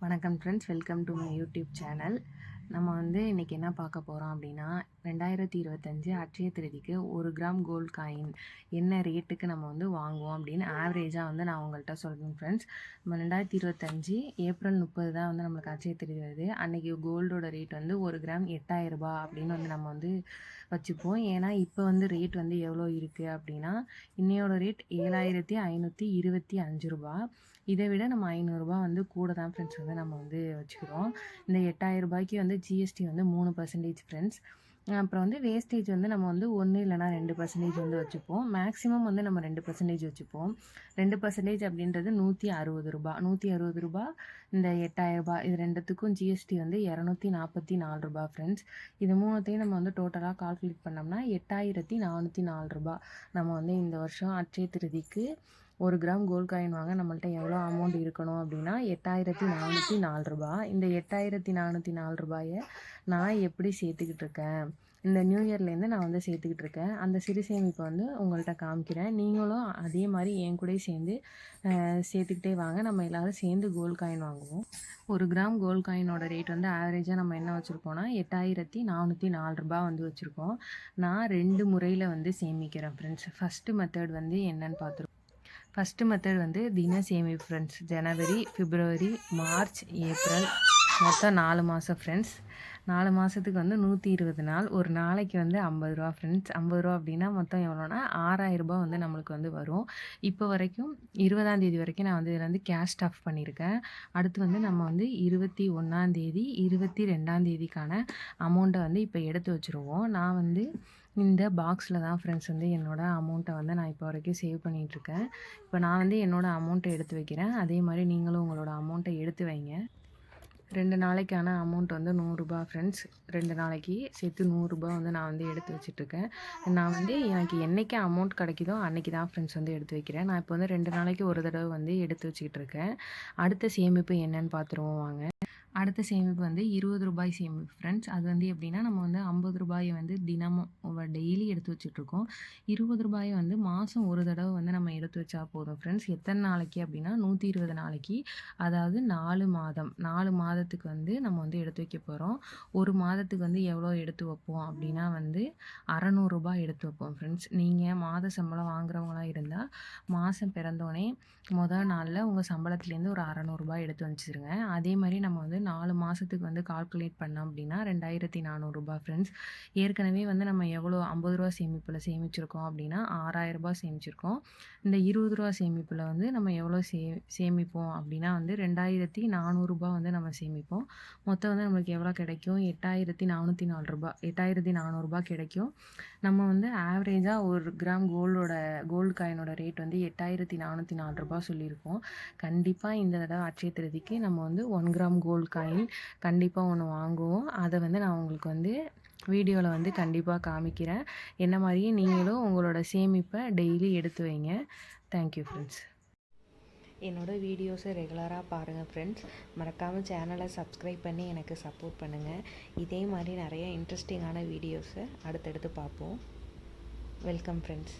வணக்கம் friends welcome to my YouTube channel நம்ம வந்து இன்றைக்கி என்ன பார்க்க போகிறோம் அப்படின்னா ரெண்டாயிரத்தி இருபத்தஞ்சு அட்சய திருதிக்கு ஒரு கிராம் கோல்ட் காயின் என்ன ரேட்டுக்கு நம்ம வந்து வாங்குவோம் அப்படின்னு ஆவரேஜாக வந்து நான் உங்கள்கிட்ட சொல்கிறேன் ஃப்ரெண்ட்ஸ் நம்ம ரெண்டாயிரத்தி இருபத்தஞ்சு ஏப்ரல் முப்பது தான் வந்து நம்மளுக்கு அட்சய திருதி வருது. அன்றைக்கி கோல்டோட ரேட் வந்து ஒரு கிராம் எட்டாயிரரூபா அப்படின்னு வந்து நம்ம வந்து வச்சுப்போம். ஏன்னா இப்போ வந்து ரேட் வந்து எவ்வளோ இருக்குது அப்படின்னா இன்னையோட ரேட் ஏழாயிரத்தி ஐநூற்றி இருபத்தி அஞ்சு ரூபா இதை விட நம்ம ஐநூறுரூபா வந்து கூட தான் ஃப்ரெண்ட்ஸ் வந்து நம்ம வந்து வச்சுக்கிறோம். இந்த எட்டாயிரம் ரூபாய்க்கு வந்து ஜிஎஸ்டி வந்து மூணு பர்சன்டேஜ் ஃப்ரெண்ட்ஸ் அப்புறம் வந்து வேஸ்டேஜ் வந்து நம்ம வந்து ஒன்று இல்லைனா ரெண்டு பர்சன்டேஜ் வந்து வச்சுப்போம். மேக்ஸிமம் வந்து நம்ம ரெண்டு பர்சன்டேஜ் வச்சுப்போம். ரெண்டு பர்சன்டேஜ் அப்படின்றது நூற்றி அறுபது ரூபா. நூற்றி அறுபது ரூபா இந்த எட்டாயிரரூபா இது ரெண்டுத்துக்கும் ஜிஎஸ்டி வந்து இரநூத்தி நாற்பத்தி நாலு ரூபா ஃப்ரெண்ட்ஸ் இது மூணுத்தையும் நம்ம வந்து டோட்டலாக கால்குலேட் பண்ணோம்னா எட்டாயிரத்தி நானூற்றி நாலு ரூபா. நம்ம வந்து இந்த வருஷம் அட்சய திருதிக்கு ஒரு கிராம் கோல்ட் காயின் வாங்க நம்மள்ட்ட எவ்வளோ அமௌண்ட் இருக்கணும் அப்படின்னா எட்டாயிரத்தி நானூற்றி நாலு ரூபா இந்த எட்டாயிரத்தி நானூற்றி நாலு ரூபாயை நான் எப்படி சேர்த்துக்கிட்டு இருக்கேன்? இந்த நியூ இயர்லேருந்து நான் வந்து சேர்த்துக்கிட்டு இருக்கேன். அந்த சிறு சேமிப்பை வந்து உங்கள்கிட்ட காமிக்கிறேன். நீங்களும் அதே மாதிரி என் கூட சேர்ந்து சேர்த்துக்கிட்டே வாங்க. நம்ம எல்லோரும் சேர்ந்து கோல்ட் காயின் வாங்குவோம். ஒரு கிராம் கோல்ட் காயினோட ரேட் வந்து ஆவரேஜாக நம்ம என்ன வச்சுருக்கோம்னா எட்டாயிரத்தி நானூற்றி நாலு ரூபா வந்து வச்சுருக்கோம். நான் ரெண்டு முறையில் வந்து சேமிக்கிறேன் ஃப்ரெண்ட்ஸ் ஃபஸ்ட்டு மெத்தட் வந்து என்னன்னு பார்த்துருக்கோம் ஃபஸ்ட்டு மெத்தட் வந்து தின சேமிப்பு ஃப்ரெண்ட்ஸ் ஜனவரி பிப்ரவரி மார்ச் ஏப்ரல். மொத்தம் நாலு மாதம் ஃப்ரெண்ட்ஸ் நாலு மாதத்துக்கு வந்து நூற்றி இருபது நாள் ஒரு நாளைக்கு வந்து ஐம்பது ரூபா ஃப்ரெண்ட்ஸ் ஐம்பது ரூபா அப்படின்னா மொத்தம் எவ்வளோனா ஆறாயிரரூபா வந்து நம்மளுக்கு வந்து வரும். இப்போ வரைக்கும் இருபதாந்தேதி வரைக்கும் நான் வந்து இதில் வந்து கேஷ் ஸ்டாஃப் பண்ணியிருக்கேன். அடுத்து வந்து நம்ம வந்து இருபத்தி ஒன்றாந்தேதி இருபத்தி ரெண்டாந்தேதிக்கான அமௌண்ட்டை வந்து இப்போ எடுத்து வச்சுருவோம். நான் வந்து இந்த பாக்ஸில் தான் ஃப்ரெண்ட்ஸ் வந்து என்னோடய அமௌண்ட்டை வந்து நான் இப்போ வரைக்கும் சேவ் பண்ணிகிட்ருக்கேன் இப்போ நான் வந்து என்னோடய அமௌண்ட்டை எடுத்து வைக்கிறேன். அதே மாதிரி நீங்களும் உங்களோட அமௌண்ட்டை எடுத்து வைங்க. ரெண்டு நாளைக்கான அமௌண்ட் வந்து நூறுரூபா ஃப்ரெண்ட்ஸ் ரெண்டு நாளைக்கு சேர்த்து நூறுரூபா வந்து நான் வந்து எடுத்து வச்சுட்ருக்கேன் நான் வந்து எனக்கு என்றைக்கு அமௌண்ட் கிடைக்குதோ அன்றைக்கி தான் ஃப்ரெண்ட்ஸ் வந்து எடுத்து வைக்கிறேன். நான் இப்போ வந்து ரெண்டு நாளைக்கு ஒரு தடவை வந்து எடுத்து வச்சுக்கிட்டு இருக்கேன் அடுத்த சேமிப்பு என்னன்னு பார்த்துருவோம் வாங்க. அடுத்த சேமிப்பு வந்து இருபது ரூபாய் சேமிப்பு ஃப்ரெண்ட்ஸ் அது வந்து எப்படின்னா நம்ம வந்து ஐம்பது ரூபாயை வந்து தினமும் டெய்லி எடுத்து வச்சுட்ருக்கோம். இருபது ரூபாயை வந்து மாதம் ஒரு தடவை வந்து நம்ம எடுத்து வச்சா போதும் ஃப்ரெண்ட்ஸ் எத்தனை நாளைக்கு அப்படின்னா நூற்றி இருபது நாளைக்கு. அதாவது நாலு மாதம். நாலு மாதத்துக்கு வந்து நம்ம வந்து எடுத்து வைக்க போகிறோம் ஒரு மாதத்துக்கு வந்து எவ்வளோ எடுத்து வைப்போம் அப்படின்னா வந்து அறநூறுரூபா எடுத்து வைப்போம் ஃப்ரெண்ட்ஸ் நீங்கள் மாத சம்பளம் வாங்குறவங்களாம் இருந்தால் மாதம் பிறந்தோடனே மொதல் நாளில் உங்கள் சம்பளத்துலேருந்து ஒரு அறநூறுபா எடுத்து வச்சுருங்க. அதே மாதிரி நம்ம வந்து நாலு மாதத்துக்கு வந்து கால்குலேட் பண்ணோம் அப்படின்னா ரெண்டாயிரத்தி நானூறுரூபா ஃப்ரெண்ட்ஸ் ஏற்கனவே வந்து நம்ம எவ்வளோ ஐம்பது ரூபா சேமிப்பில் சேமிச்சிருக்கோம் அப்படின்னா ஆறாயிரரூபா சேமிச்சிருக்கோம். இந்த இருபது ரூபா சேமிப்பில் வந்து நம்ம எவ்வளோ சே சேமிப்போம் அப்படின்னா வந்து ரெண்டாயிரத்தி நானூறுரூபா வந்து நம்ம சேமிப்போம். மொத்தம் வந்து நம்மளுக்கு எவ்வளோ கிடைக்கும்? எட்டாயிரத்தி நானூற்றி நாலு ரூபா எட்டாயிரத்தி நானூறுரூபா கிடைக்கும். நம்ம வந்து ஆவரேஜாக ஒரு கிராம் கோல்டோட கோல்டு காயினோட ரேட் வந்து எட்டாயிரத்தி நானூற்றி நாலு ரூபா சொல்லியிருக்கோம். கண்டிப்பாக இந்த தடவை அட்சய திருதிக்கு நம்ம வந்து ஒன் கிராம் கோல்டு காயின் கண்டிப்பாக ஒன்று வாங்குவோம். அதை வந்து நான் உங்களுக்கு வந்து வீடியோவில் வந்து கண்டிப்பாக காமிக்கிறேன். என்ன மாதிரியே நீங்களும் உங்களோட சேமிப்பை டெய்லி எடுத்து வைங்க. தேங்க்யூ ஃப்ரெண்ட்ஸ் என்னோடய வீடியோஸை ரெகுலராக பாருங்கள் ஃப்ரெண்ட்ஸ் மறக்காமல் சேனலை சப்ஸ்கிரைப் பண்ணி எனக்கு சப்போர்ட் பண்ணுங்கள் இதே மாதிரி நிறைய இன்ட்ரெஸ்டிங்கான வீடியோஸை அடுத்தடுத்து பார்ப்போம். Welcome friends